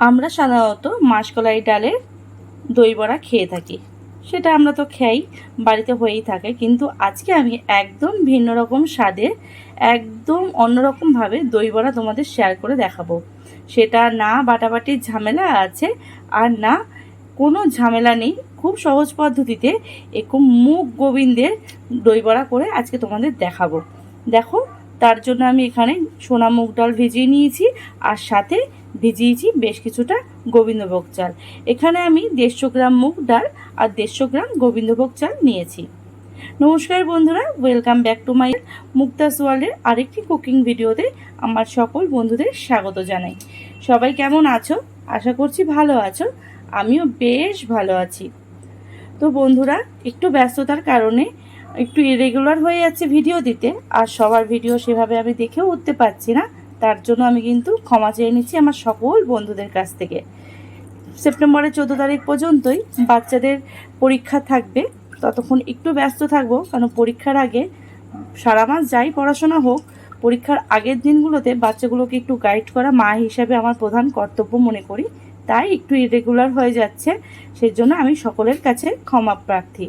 আমরা সাধারণত মাসকলাই ডালের দই বড়া খেয়ে থাকি। সেটা আমরা তো খেয়াই, বাড়িতে হয়েই থাকে। কিন্তু আজকে আমি একদম ভিন্ন রকম স্বাদে একদম অন্যরকমভাবে দই বড়া তোমাদের শেয়ার করে দেখাবো। সেটা না বাটাবাটির ঝামেলা আছে, আর না কোনো ঝামেলা নেই। খুব সহজ পদ্ধতিতে এরকম মুখ গোবিন্দের দই বড়া করে আজকে তোমাদের দেখাবো। দেখো তার জন্য আমি এখানে সোনা মুগ ডাল ভিজিয়ে নিয়েছি, আর সাথে ভিজিয়েছি বেশ কিছুটা গোবিন্দভোগ চাল। এখানে আমি দেড়শো গ্রাম মুগ ডাল আর দেড়শো গ্রাম গোবিন্দভোগ চাল নিয়েছি। নমস্কার বন্ধুরা, welcome back to my Mukta's ওয়ার্ল্ডের আরেকটি কুকিং ভিডিওতে আমার সকল বন্ধুদের স্বাগত জানাই। সবাই কেমন আছো? আশা করছি ভালো আছো। আমিও বেশ ভালো আছি। তো বন্ধুরা, একটু ব্যস্ততার কারণে একটু ইরেগুলার হয়ে যাচ্ছে ভিডিও দিতে, আর সবার ভিডিও সেভাবে আমি দেখেও উঠতে পারছি না। তার জন্য আমি কিন্তু ক্ষমা চেয়ে নিচ্ছি আমার সকল বন্ধুদের কাছ থেকে। সেপ্টেম্বরের চোদ্দ তারিখ পর্যন্তই বাচ্চাদের পরীক্ষা থাকবে। ততক্ষণ একটু ব্যস্ত থাকব, কারণ পরীক্ষার আগে সারা মাস যাই পড়াশোনা হোক, পরীক্ষার আগের দিনগুলোতে বাচ্চাগুলোকে একটু গাইড করা মা হিসাবে আমার প্রধান কর্তব্য মনে করি। তাই একটু ইরেগুলার হয়ে যাচ্ছে সেই জন্য আমি সকলের কাছে ক্ষমা প্রার্থী।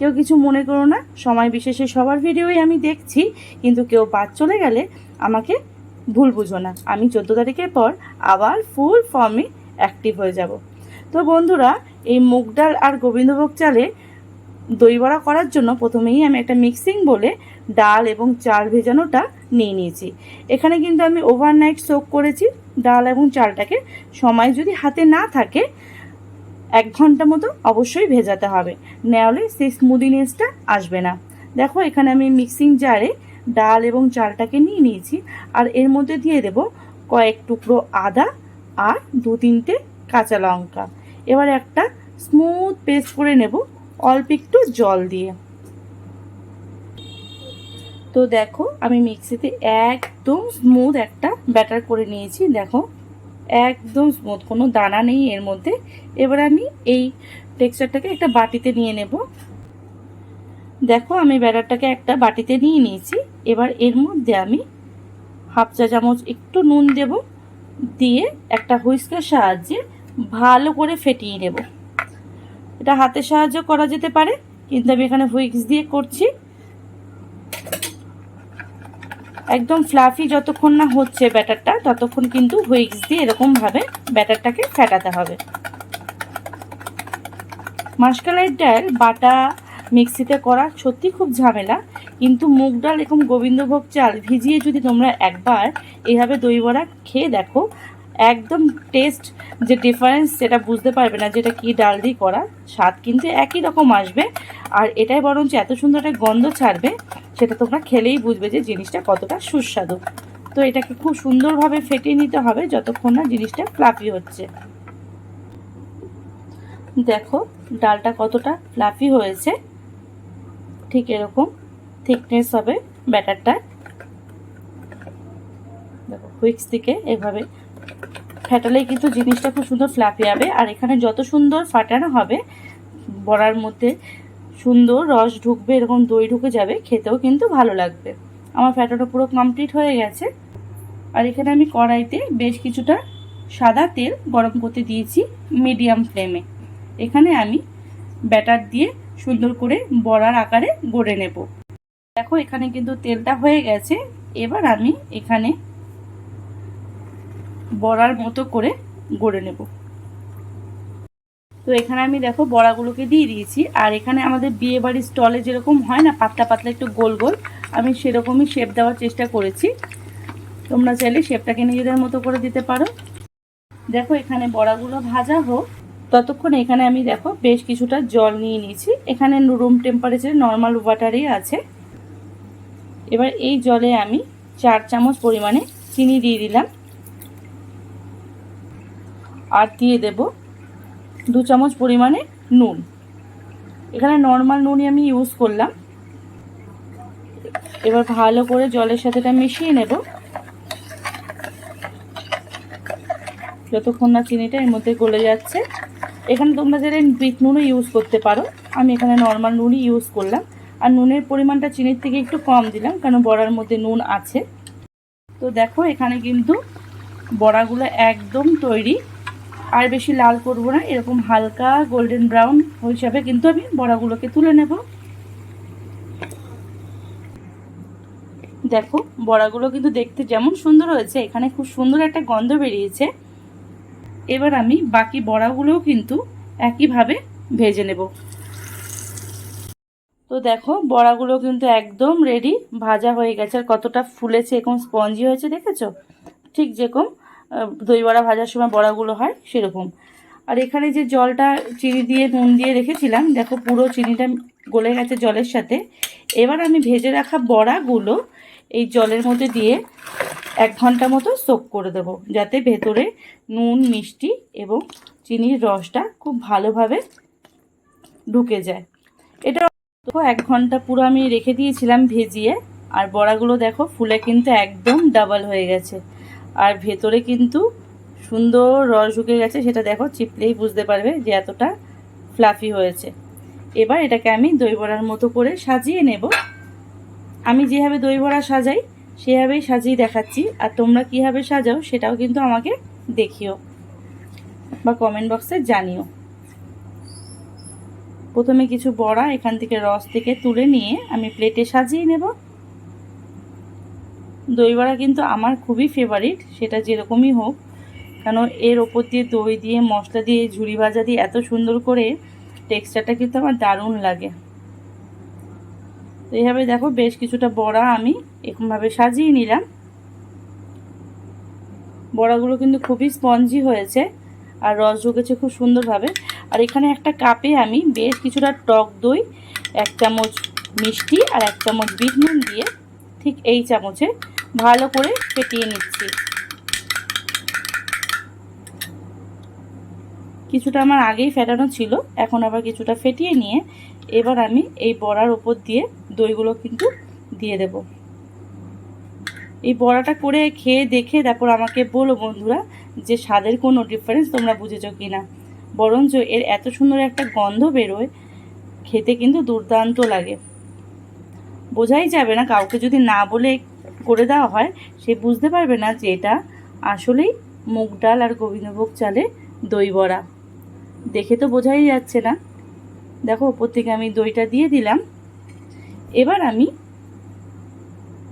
কেউ কিছু মনে করো না, সময় বিশেষে সবার ভিডিওই আমি দেখছি, কিন্তু কেউ বাদ চলে গেলে আমাকে ভুল বুঝো না। আমি চোদ্দ তারিখের পর আবার ফুল ফর্মে অ্যাক্টিভ হয়ে যাব। তো বন্ধুরা, এই মুগ ডাল আর গোবিন্দভোগ চালে দই বড়া করার জন্য প্রথমেই আমি একটা মিক্সিং বলে ডাল এবং চাল ভেজানোটা নিয়ে নিয়েছি। এখানে কিন্তু আমি ওভারনাইট সোক করেছি, ডাল এবং চালটাকে। সময় যদি হাতে না থাকে এক ঘণ্টা মতো অবশ্যই ভেজাতে হবে। নাহলে সেই স্মুদিনেসটা আসবে না। দেখো, এখানে আমি মিক্সিং জারে ডাল এবং চালটাকে নিয়ে নিয়েছি। আর এর মধ্যে দিয়ে দেব কয়েক টুকরো আদা আর দু তিনটে কাঁচা লঙ্কা। এবার একটা স্মুথ পেস্ট করে নেব অল্প একটু জল দিয়ে। তো দেখো, আমি মিক্সিতে একদম স্মুথ একটা ব্যাটার করে নিয়েছি। দেখো একদম স্মুথ কোনো দানা নেই এর মধ্যে। এবার আমি এই টেক্সচারটাকে একটা বাটিতে নিয়ে নেব। দেখো, আমি ব্যাটারটাকে একটা বাটিতে নিয়ে নিয়েছি। এবার এর মধ্যে আমি হাফ চা চামচ একটু নুন দেব। দিয়ে একটা হুইস্কার সাহায্যে ভালো করে ফেটিয়ে নেব। এটা হাতের সাহায্য করা যেতে পারে, কিন্তু আমি এখানে হুইক্স দিয়ে করছি। একদম ফ্লাফি যতক্ষণ না হচ্ছে ব্যাটারটা, ততক্ষণ কিন্তু হুইক্স দিয়ে এরকমভাবে ব্যাটারটাকে ফেটাতে হবে। মাসকালাইয়ের ডাল বাটা মিক্সিতে করা সত্যি খুব ঝামেলা, কিন্তু মুগ ডাল এরকম গোবিন্দভোগ চাল ভিজিয়ে যদি তোমরা একবার এইভাবে দই বড়া খেয়ে দেখো, একদম টেস্ট যে ডিফারেন্স সেটা বুঝতে পারবে না যেটা কি ডাল দিয়ে করা। স্বাদ কিন্তু একই রকম আসবে, আর এটাই বরঞ্চ এত সুন্দর একটা গন্ধ ছাড়বে সেটা তোমরা খেলেই বুঝবে যে জিনিসটা কতটা সুস্বাদু। তো এটাকে খুব সুন্দরভাবে ফেটিয়ে নিতে হবে যতক্ষণ না জিনিসটা ফ্লাফি হচ্ছে। দেখো, ডালটা কতটা ফ্লাফি হয়েছে। ঠিক এরকম থিকনেস হবে ব্যাটারটা দেখো হুইক্স থেকে এভাবে ফেটালেই কিন্তু জিনিসটা খুব সুন্দর ফ্লাফি হবে। আর এখানে যত সুন্দর ফাটানো হবে, বড়ার মধ্যে সুন্দর, রস ঢুকবে, এরকম দই ঢুকে যাবে, খেতেও কিন্তু ভালো লাগবে। আমার ফ্যাটানো পুরো কমপ্লিট হয়ে গেছে। আর এখানে আমি কড়াইতে বেশ কিছুটা সাদা তেল গরম করতে দিয়েছি মিডিয়াম ফ্লেমে এখানে আমি ব্যাটার দিয়ে সুন্দর করে বড়ার আকারে গড়ে নেব। দেখো, এখানে কিন্তু তেলটা হয়ে গেছে। এবার আমি এখানে বড়ার মতো করে গড়ে নেব। তো এখানে আমি দেখো বড়াগুলোকে দিয়ে দিয়েছি। আর এখানে আমাদের বিয়ে বাড়ির স্টলে যেরকম হয় না, পাতলা পাতলা একটু গোল গোল, আমি সেরকমই শেপ দেওয়ার চেষ্টা করেছি। তোমরা চাইলে শেপটাকে নিজেদের মতো করে দিতে পারো। দেখো এখানে বড়াগুলো ভাজা হোক। ততক্ষণ এখানে আমি দেখো বেশ কিছুটা জল নিয়ে নিয়েছি। এখানে রুম টেম্পারেচার নর্মাল ওয়াটারই আছে। এবার এই জলে আমি চার চামচ পরিমাণে চিনি দিয়ে দিলাম। আর দিয়ে দেব দু চামচ পরিমাণে নুন। এখানে নর্মাল নুনই আমি ইউজ করলাম। এবার ভালো করে জলের সাথে এটা মিশিয়ে নেব। যতক্ষণ না চিনিটা এর মধ্যে গলে যাচ্ছে। এখানে তোমরা যারা বিট নুনও ইউজ করতে পারো, আমি এখানে নর্মাল নুনই ইউজ করলাম। আর নুনের পরিমাণটা চিনির থেকে একটু কম দিলাম কারণ বড়ার মধ্যে নুন আছে। তো দেখো, এখানে কিন্তু বড়াগুলো একদম তৈরি। আর বেশি লাল করব না, এরকম হালকা গোল্ডেন ব্রাউন হিসাবে কিন্তু আমি বড়াগুলোকে তুলে নেব। দেখো, বড়াগুলো কিন্তু দেখতে যেমন সুন্দর হয়েছে, এখানে খুব সুন্দর একটা গন্ধ বেরিয়েছে। এবার আমি বাকি বড়াগুলোও কিন্তু একইভাবে ভেজে নেব। তো দেখো, বড়াগুলো কিন্তু একদম রেডি ভাজা হয়ে গেছে। আর কতটা ফুলেছে, এরকম স্পঞ্জি হয়েছে, দেখেছ? ঠিক যেরকম দই বড়া ভাজার সময় বড়াগুলো হয়, সেরকম। আর এখানে যে জলটা চিনি দিয়ে, নুন দিয়ে রেখেছিলাম, দেখো পুরো চিনিটা গলে গেছে জলের সাথে। এবার আমি ভেজে রাখা বড়াগুলো এই জলের মধ্যে দিয়ে এক ঘণ্টা মতো সোক করে দেবো, যাতে ভেতরে নুন, মিষ্টি এবং চিনির রসটা খুব ভালোভাবে ঢুকে যায়। এটা তো এক ঘণ্টা পুরো আমি রেখে দিয়েছিলাম ভেজিয়ে, আর বড়াগুলো দেখো, ফুলে কিন্তু একদম ডাবল হয়ে গেছে। আর ভেতরে কিন্তু সুন্দর রস ঢুকে গেছে, সেটা দেখো চিপলেই বুঝতে পারবে যে এতটা ফ্লাফি হয়েছে। এবার এটাকে আমি দই বড়ার মতো করে সাজিয়ে নেব। আমি যেভাবে দই বড়া সাজাই, সেভাবেই সাজিয়ে দেখাচ্ছি, আর তোমরা কীভাবে সাজাও সেটাও কিন্তু আমাকে দেখিও বা কমেন্ট বক্সে জানিও। প্রথমে কিছু বড়া এখান থেকে রস থেকে তুলে নিয়ে আমি প্লেটে সাজিয়ে নেব। দই বড়া কিন্তু আমার খুবই ফেভারিট সেটা যেরকমই হোক। কেন, এর ওপর দিয়ে দই দিয়ে, মশলা দিয়ে ঝুড়ি ভাজা দিয়ে এত সুন্দর করে টেক্সচারটা কিন্তু আমার দারুণ লাগে। তো এইভাবে দেখো, বেশ কিছুটা বড়া আমি এরকমভাবে সাজিয়ে নিলাম। বড়াগুলো কিন্তু খুবই স্পঞ্জি হয়েছে আর রস ঢুকেছে খুব সুন্দরভাবে। আর এখানে একটা কাপে আমি বেশ কিছুটা টক দই, এক চামচ মিষ্টি আর এক চামচ বিট নুন দিয়ে ঠিক এই চামচে ভালো করে ফেটিয়ে নিচ্ছি। কিছুটা আমার আগেই ফেটানো ছিল, এখন আবার কিছুটা ফেটিয়ে নিয়ে এবার আমি এই বড়ার ওপর দিয়ে দইগুলো কিন্তু দিয়ে দেব। এই বড়াটা করে খেয়ে দেখে তারপর আমাকে বলো বন্ধুরা যে স্বাদের কোনো ডিফারেন্স তোমরা বুঝেছ কি না বরঞ্চ এর এত সুন্দর একটা গন্ধ বেরোয়, খেতে কিন্তু দুর্দান্ত লাগে। বোঝাই যাবে না, কাউকে যদি না বলে করে দেওয়া হয়, সে বুঝতে পারবে না যে এটা আসলেই মুগ ডাল আর গোবিন্দভোগ চালে দই বড়া। দেখে তো বোঝাই যাচ্ছে না। দেখো ওপর থেকে আমি দইটা দিয়ে দিলাম। এবার আমি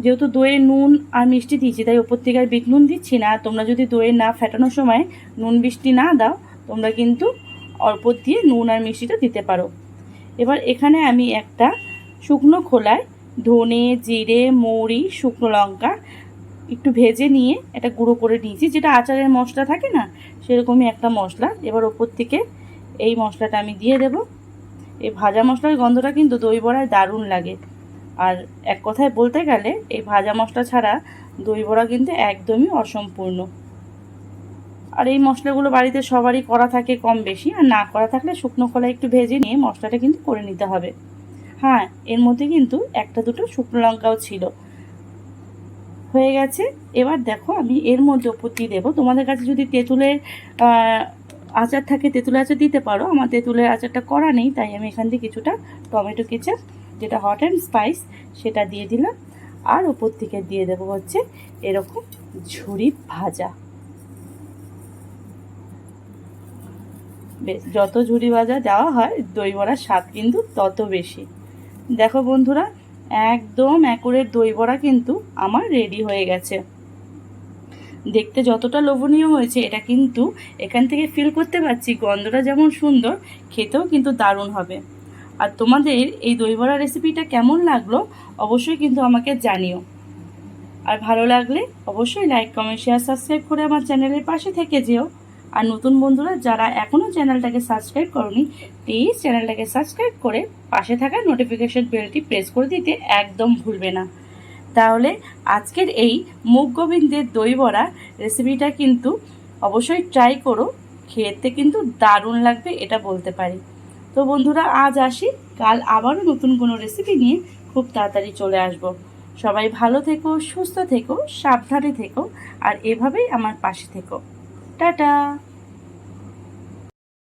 যেহেতু দইয়ে নুন আর মিষ্টি দিয়েছি, তাই ওপর থেকে আর বিট নুন দিচ্ছি না। তোমরা যদি দইয়ে না ফেটানোর সময় নুন মিষ্টি না দাও, তোমরা কিন্তু অল্প দিয়ে নুন আর মিষ্টিটা দিতে পারো। এবার এখানে আমি একটা শুকনো খোলায় ধনে, জিরে, মৌরি, শুকনো লঙ্কা একটু ভেজে নিয়ে এটা গুঁড়ো করে নিয়েছি। যেটা আচারের মশলা থাকে না, সেরকমই একটা মশলা। এবার ওপর থেকে এই মশলাটা আমি দিয়ে দেব। এই ভাজা মশলার গন্ধটা কিন্তু দই বড়ায় দারুণ লাগে। আর এক কথায় বলতে গেলে, এই ভাজা মশলা ছাড়া দই বড়া কিন্তু একদমই অসম্পূর্ণ। আর এই মশলাগুলো বাড়িতে সবারই করা থাকে কম বেশি, আর না করা থাকলে শুকনো কলা একটু ভেজে নিয়ে মশলাটা কিন্তু করে নিতে হবে। হ্যাঁ এর মধ্যে কিন্তু একটা দুটো শুকনো লঙ্কাও ছিল। হয়ে গেছে। এবার দেখো আমি এর মধ্যে ওপর দিয়ে দেবো। তোমাদের কাছে যদি তেঁতুলের আচার থাকে তেঁতুলের আচার দিতে পারো। আমার তেঁতুলের আচারটা করা নেই, তাই আমি এখান থেকে কিছুটা টমেটো কেচাপ, যেটা হট অ্যান্ড স্পাইস সেটা দিয়ে দিলাম। আর ওপর থেকে দিয়ে দেবো হচ্ছে এরকম ঝুড়ি ভাজা। বেশ, যত ঝুড়ি ভাজা দেওয়া হয়, দই বড়ার স্বাদ কিন্তু তত বেশি। দেখো বন্ধুরা, একদম একুরের দই বড়া কিন্তু আমার রেডি হয়ে গেছে। দেখতে যতটা লোভনীয় হয়েছে, এটা কিন্তু এখান থেকে ফিল করতে পারছি, গন্ধটা যেমন সুন্দর, খেতেও কিন্তু দারুণ হবে। আর তোমাদের এই দই বড়া রেসিপিটা কেমন লাগল, অবশ্যই কিন্তু আমাকে জানিও। আর ভালো লাগলে অবশ্যই লাইক কমেন্ট শেয়ার সাবস্ক্রাইব করে আমার চ্যানেলের পাশে থেকে যেও। আর নতুন বন্ধুরা, যারা এখনও চ্যানেলটাকে সাবস্ক্রাইব করনি প্লিজ চ্যানেলটাকে সাবস্ক্রাইব করে পাশে থাকা নোটিফিকেশন বেলটি প্রেস করে দিতে একদম ভুলবে না। তাহলে আজকের এই মুগ গোবিন্দের দই বড়া রেসিপিটা কিন্তু অবশ্যই ট্রাই করো, খেতে কিন্তু দারুণ লাগবে এটা বলতে পারি। তো বন্ধুরা, আজ আসি, কাল আবারও নতুন কোনো রেসিপি নিয়ে খুব তাড়াতাড়ি চলে আসব। সবাই ভালো থেকো, সুস্থ থেকো, সাবধানে থেকো, আর এভাবেই আমার পাশে থেকো। টাটা